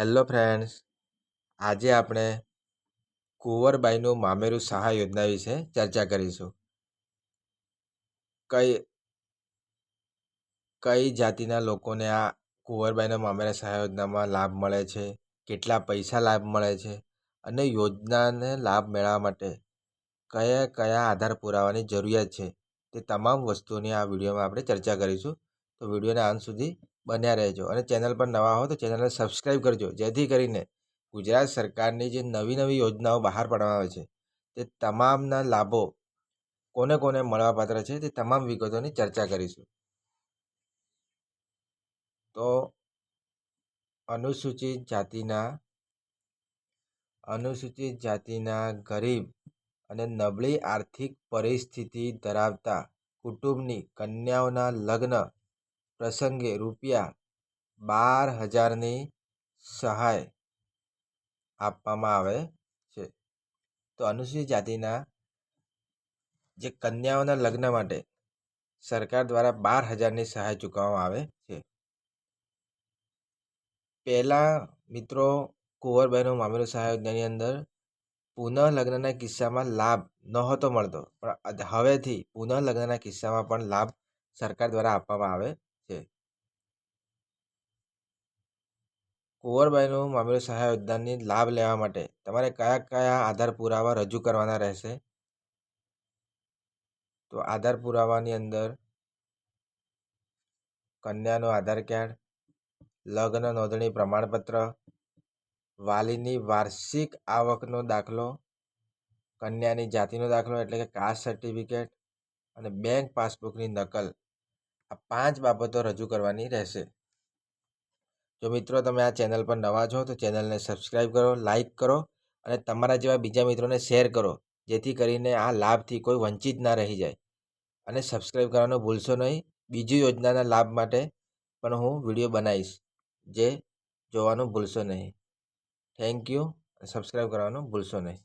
Hello friends આજે આપણે કુંવરબાઈનું મામેરું સહાય યોજના વિશે ચર્ચા કરીશું. કઈ કઈ જાતિના લોકોને આ કુંવરબાઈના મામેરા સહાય યોજનામાં લાભ મળે છે? કેટલા પૈસા લાભ મળે છે? અને યોજનાને લાભ મેળવવા માટે કયા કયા આધાર પુરાવાની જરૂરિયાત છે? તે તમામ વસ્તુઓની આ વિડીયોમાં આપણે ચર્ચા કરીશું. તો વિડીયોના અંત સુધી બન્યા રહેજો અને ચેનલ પર નવા હો તો ચેનલને સબસ્ક્રાઈબ કરજો, જેથી કરીને ગુજરાત સરકારની જે નવી નવી યોજનાઓ બહાર પાડવામાં આવે છે, તે તમામના લાભો કોને કોને મળવાપાત્ર છે તે તમામ વિગતોની ચર્ચા કરીશું. તો અનુસૂચિત જાતિના અનુસૂચિત જાતિના ગરીબ અને નબળી આર્થિક પરિસ્થિતિ ધરાવતા કુટુંબની કન્યાઓના લગ્ન પ્રસંગે રૂપિયા બાર હજારની સહાય આપવામાં આવે છે. તો અનુસૂચિત જાતિના જે કન્યાઓના લગ્ન માટે સરકાર દ્વારા બાર હજારની સહાય ચૂકવવામાં આવે છે. પહેલાં મિત્રો કુંવરબાઈનું મામેરું સહાય યોજનાની અંદર પુનઃ લગ્નના કિસ્સામાં લાભ નહોતો મળતો. પણ હવેથી પુનઃ લગ્નના કિસ્સામાં પણ લાભ સરકાર દ્વારા આપવામાં આવે છે. કુંવરબાઈનું મામેરું સહાય યોજનાની લાભ લેવા માટે તમારે કયા કયા આધાર પુરાવા રજૂ કરવાના રહેશે? તો આધાર પુરાવાની અંદર કન્યાનો આધાર કાર્ડ, લગ્ન નોંધણી પ્રમાણપત્ર, વાલીની વાર્ષિક આવકનો દાખલો, કન્યાની જાતિનો દાખલો એટલે કે કાસ્ટ સર્ટિફિકેટ અને બેંક પાસબુકની નકલ. આ પાંચ બાબતો રજૂ કરવાની રહેશે. જો મિત્રો તમે આ ચેનલ પર નવા છો, તો ચેનલને સબસ્ક્રાઈબ કરો, લાઇક કરો અને તમારા જેવા બીજા મિત્રોને શેર કરો, જેથી કરીને આ લાભથી કોઈ વંચિત ના રહી જાય. અને સબસ્ક્રાઈબ કરવાનું ભૂલશો નહીં. બીજી યોજનાના લાભ માટે પણ હું વીડિયો બનાવીશ, જે જોવાનું ભૂલશો નહીં. Thank you. સબસ્ક્રાઈબ કરવાનું ભૂલશો નહીં.